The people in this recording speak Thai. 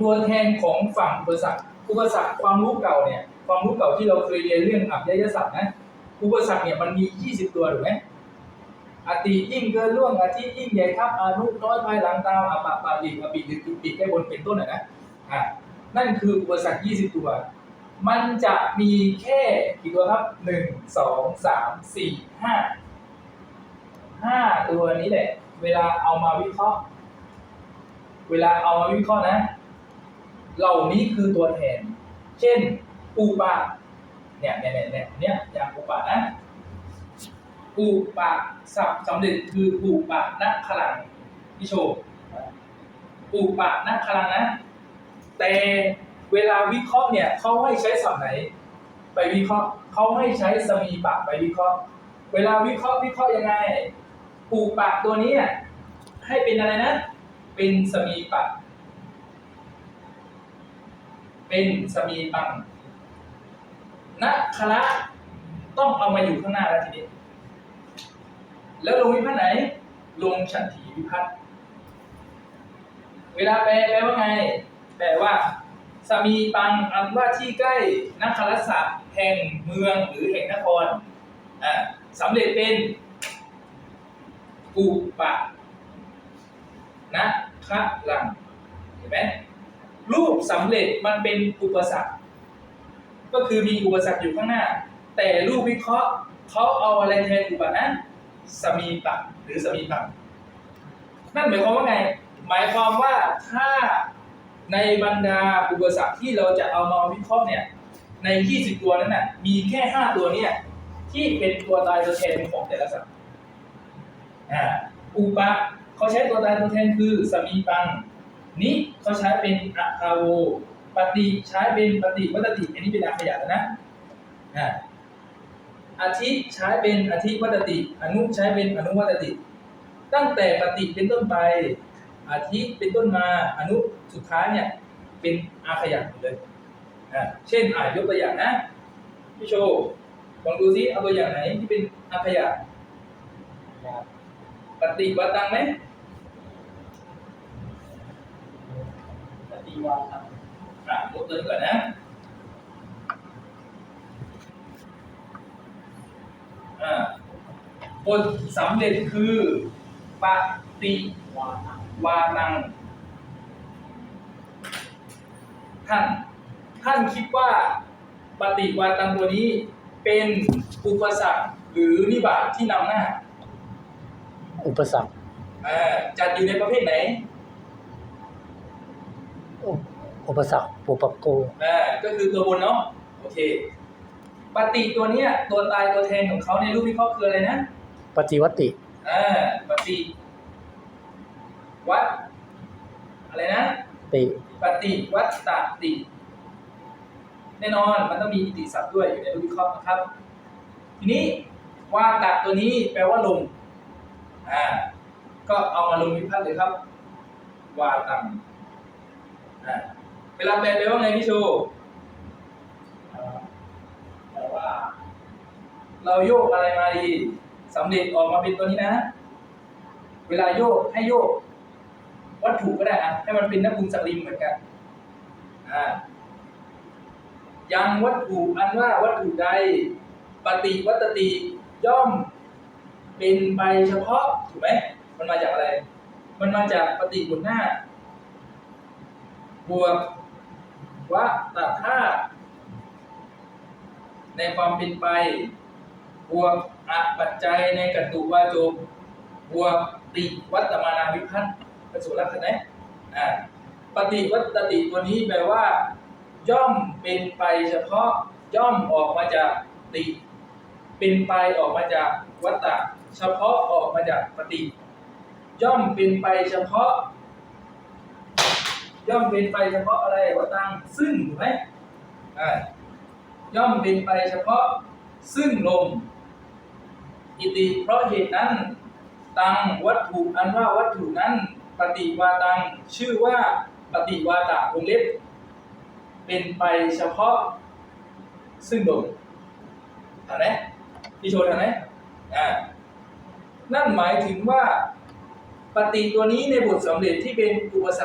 ตัวแทนของฝั่งอุปสรรคอุปสรรคความรู้เก่าเนี่ยความรู้เก่าที่เราเคยเรียนเรื่องอับยยศาสตร์นะอุปสรรคเนี่ยมันมี 20 ตัวถูกไหมอติยิ่งเกินล่วงอาทิยิ่งใหญ่ครับอานุน้อยภายหลังตามอาปะปาดิอปิดึกปิดแก้บนเป็นต้นนะนะอ่านั่นคืออุปสรรค 20 ตัว มันจะมีแค่กี่ตัวครับ 1 2 3 4 5 5 ตัวนี้แหละ เวลาเอามาวิเคราะห์ เวลาเอามาวิเคราะห์นะ เหล่านี้คือตัวแทน เช่นปูปะเนี่ยเนี่ยเนี่ยเนี่ยเนี่ยอย่างปูปะนะปูปะสับสำเร็จคือปูปะนักขลังพี่โชว์ปูปะนักขลังนะ แต่เวลาวิเคราะห์เนี่ยเขาให้ใช้ศัพท์ไหน ไปวิเคราะห์เขาให้ใช้สมีปะไปวิเคราะห์ เวลาวิเคราะห์วิเคราะห์ยังไงปูปะตัวนี้ให้เป็นอะไรนะ เป็นสมีปะ เป็นสมีปังนักคละต้องเอามาอยู่ข้างหน้าแล้วทีนี้ แล้วลงวิพัฒน์ไหน ลงฉันทีวิพัฒน์เวลาแปลแปลว่าไง แปลว่าสมีปังอันว่าที่ใกล้นักคลศัพท์แห่งเมืองหรือแห่งนครอ่าสำเร็จเป็นปูปะนะคะลัง เห็นไหม รูปสำเร็จมันเป็นอุปสรรค ก็คือมีอุปสรรคอยู่ข้างหน้า แต่รูปวิเคราะห์เขาเอาอะไรแทนอุปนั้นสมีปะหรือสมีปังนั่นหมายความว่าไง หมายความว่าถ้าในบรรดาอุปสรรคที่เราจะเอามาวิเคราะห์เนี่ย ใน 20 ตัวนั้นน่ะ มีแค่ 5 ตัวเนี่ยที่เป็นตัวตายตัวแทนของแต่ละสัตว์อุปะเขาใช้ตัวตายตัวแทนคือสมีปัง นี้เขาใช้เป็นอะคาโวปฏิใช้เป็นปฏิวัตติ อันนี้เป็นอาขยะแล้วนะอ่าอาทิใช้เป็นอาทิวัตติ อนุใช้เป็นอนุวัตติ ตั้งแต่ปฏิเป็นต้นไปอาทิเป็นต้นมาอนุสุดท้ายเนี่ยเป็นอาขยะหมดเลยอ่าเช่นอ่ายกตัวอย่างนะพี่โชว์ลองดูซิเอาตัวอย่างไหนที่เป็นอาขยะปฏิวัตังไหม ปฏิวาครับอะยกตัวก่อนนะอ่าบทสำเร็จคือปฏิวานะวานัง ท่าน ท่านคิดว่าปฏิวาตังตัวนี้เป็นอุปสรรคหรือนิบาตที่นำหน้า อุปสรรคอ่าจัดอยู่ในประเภทไหน อุอุปสรรคปุปโกอ่าก็คือตัวบนเนาะโอเคปฏิตัวเนี้ยตัวตายตัวแทนของเขาในรูปวิเคราะห์คืออะไรนะปฏิวัติอ่าปฏิวัดอะไรนะติปฏิวัตตติแน่นอนมันต้องมีอิติศัพท์ด้วยอยู่ในรูปวิเคราะห์นะครับ ทีนี้วาตะตัวนี้แปลว่าลมอ่าก็เอามาลงวิพัฒน์เลยครับวาตังอ่า เวลาแปลแปลว่าไงพี่ชเอ่อแต่ว่าเราโยกอะไรมาดีสำเร็จออกมาเป็นตัวนี้นะ เวลาโยกให้โยก วัตถุก็ได้อะให้มันเป็นนักบุญสลิมเหมือนกันอ่ายังวัตถุอันว่าวัตถุใดปฏิวัตติย่อมเป็นไปเฉพาะถูกไหมมันมาจากอะไร มันมาจากปฏิบนหน้า บวกวะตะท่าตุในความเป็นไป บวกอะปัจจัยในกัตตุวาจบบวกติวัตมานาวิพัฒน์เป็นสุลักษณะอ่าปฏิวัตติตัวนี้แปลว่า ย่อมเป็นไปเฉพาะย่อมออกมาจากติ เป็นไปออกมาจากวัตตะเฉพาะออกมาจากปฏิ ย่อมเป็นไปเฉพาะ ย่อมเป็นไปเฉพาะอะไรวะตังซึ่งถูกไหมอ่าย่อมเป็นไปเฉพาะซึ่งลม อิติเพราะเหตุนั้น ตังวัตถุอันว่าวัตถุนั้น ปฏิวาตังชื่อว่าปฏิวาตะวงเล็บ เป็นไปเฉพาะซึ่งลมทันไหมพี่โชว์ทันไหมอ่านั่นหมายถึงว่าปฏิตัวนี้ในบทสำเร็จที่เป็นอุปสรรค